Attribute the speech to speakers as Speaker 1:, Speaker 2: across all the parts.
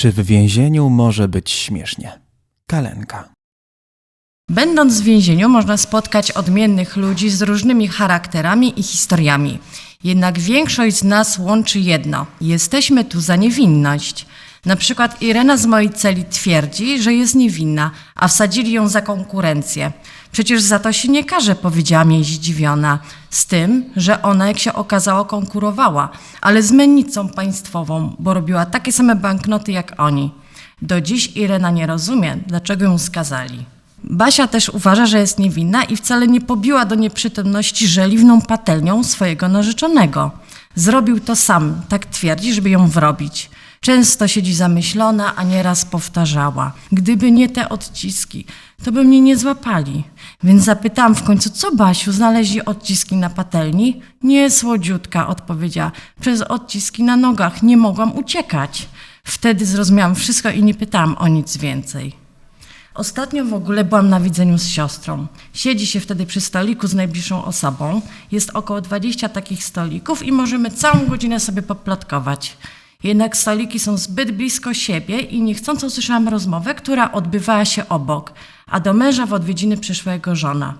Speaker 1: Czy w więzieniu może być śmiesznie? Kalenka.
Speaker 2: Będąc w więzieniu, można spotkać odmiennych ludzi z różnymi charakterami i historiami. Jednak większość z nas łączy jedno: jesteśmy tu za niewinność. Na przykład Irena z mojej celi twierdzi, że jest niewinna, a wsadzili ją za konkurencję. Przecież za to się nie karze, powiedziałam jej zdziwiona. Z tym, że ona, jak się okazało, konkurowała, ale z mennicą państwową, bo robiła takie same banknoty jak oni. Do dziś Irena nie rozumie, dlaczego ją skazali. Basia też uważa, że jest niewinna i wcale nie pobiła do nieprzytomności żeliwną patelnią swojego narzeczonego. Zrobił to sam, tak twierdzi, żeby ją wrobić. Często siedzi zamyślona, a nieraz powtarzała: Gdyby nie te odciski, to by mnie nie złapali. Więc zapytałam w końcu, co Basiu, znaleźli odciski na patelni? Nie, słodziutka, odpowiedziała. Przez odciski na nogach nie mogłam uciekać. Wtedy zrozumiałam wszystko i nie pytałam o nic więcej. Ostatnio w ogóle byłam na widzeniu z siostrą. Siedzi się wtedy przy stoliku z najbliższą osobą. Jest około 20 takich stolików i możemy całą godzinę sobie poplotkować. Jednak stoliki są zbyt blisko siebie i niechcąco usłyszałam rozmowę, która odbywała się obok, a do męża w odwiedziny przyszła jego żona.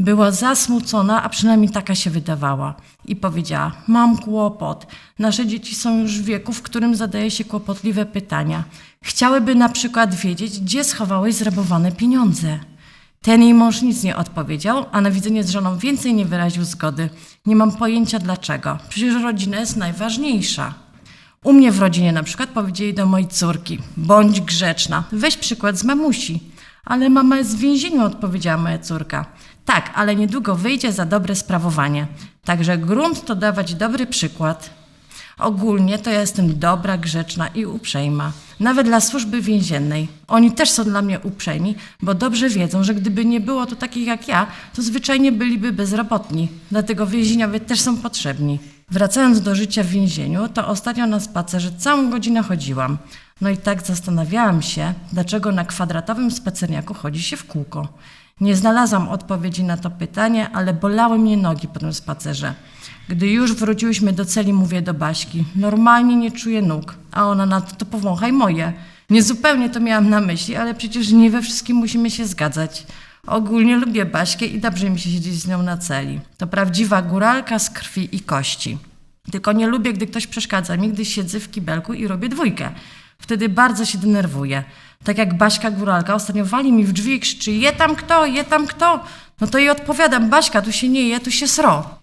Speaker 2: Była zasmucona, a przynajmniej taka się wydawała. I powiedziała: Mam kłopot. Nasze dzieci są już w wieku, w którym zadaje się kłopotliwe pytania. Chciałyby na przykład wiedzieć, gdzie schowałeś zrabowane pieniądze. Ten jej mąż nic nie odpowiedział, a na widzenie z żoną więcej nie wyraził zgody. Nie mam pojęcia dlaczego. Przecież rodzina jest najważniejsza. U mnie w rodzinie na przykład powiedzieli do mojej córki: bądź grzeczna, weź przykład z mamusi. Ale mama jest w więzieniu, odpowiedziała moja córka. Tak, ale niedługo wyjdzie za dobre sprawowanie. Także grunt to dawać dobry przykład. Ogólnie to ja jestem dobra, grzeczna i uprzejma. Nawet dla służby więziennej. Oni też są dla mnie uprzejmi, bo dobrze wiedzą, że gdyby nie było tu takich jak ja, to zwyczajnie byliby bezrobotni. Dlatego więzieniowie też są potrzebni. Wracając do życia w więzieniu, to ostatnio na spacerze całą godzinę chodziłam. No i tak zastanawiałam się, dlaczego na kwadratowym spacerniaku chodzi się w kółko. Nie znalazłam odpowiedzi na to pytanie, ale bolały mnie nogi po tym spacerze. Gdy już wróciłyśmy do celi, mówię do Baśki, normalnie nie czuję nóg, a ona na to, to powąchaj moje. Niezupełnie to miałam na myśli, ale przecież nie we wszystkim musimy się zgadzać. Ogólnie lubię Baśkę i dobrze mi się siedzieć z nią na celi. To prawdziwa góralka z krwi i kości. Tylko nie lubię, gdy ktoś przeszkadza mi, gdy siedzę w kibelku i robię dwójkę. Wtedy bardzo się denerwuję. Tak jak Baśka Góralka ostatnio wali mi w drzwi i krzyczy je tam kto, je tam kto. No to jej odpowiadam, Baśka, tu się nie je, tu się sro.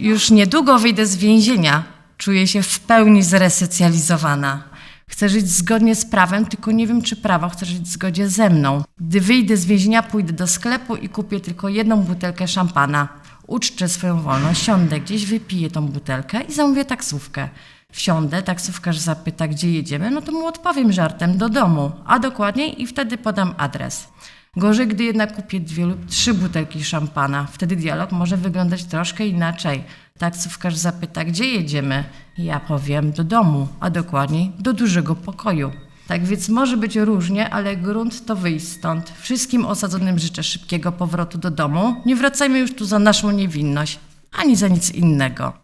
Speaker 2: Już niedługo wyjdę z więzienia. Czuję się w pełni zresocjalizowana. Chcę żyć zgodnie z prawem, tylko nie wiem, czy prawo chce żyć w zgodzie ze mną. Gdy wyjdę z więzienia, pójdę do sklepu i kupię tylko jedną butelkę szampana. Uczczę swoją wolność, siądę gdzieś, wypiję tą butelkę i zamówię taksówkę. Wsiądę, taksówkarz zapyta, gdzie jedziemy, no to mu odpowiem żartem do domu, a dokładniej i wtedy podam adres. Gorzej, gdy jednak kupię dwie lub trzy butelki szampana. Wtedy dialog może wyglądać troszkę inaczej. Taksówkarz zapyta, gdzie jedziemy? Ja powiem do domu, a dokładniej do dużego pokoju. Tak więc może być różnie, ale grunt to wyjść stąd. Wszystkim osadzonym życzę szybkiego powrotu do domu. Nie wracajmy już tu za naszą niewinność, ani za nic innego.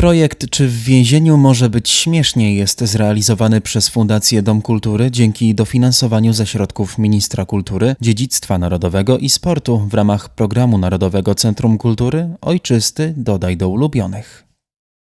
Speaker 1: Projekt Czy w więzieniu może być śmiesznie jest zrealizowany przez Fundację Dom Kultury dzięki dofinansowaniu ze środków Ministra Kultury, Dziedzictwa Narodowego i Sportu w ramach Programu Narodowego Centrum Kultury Ojczysty Dodaj do ulubionych.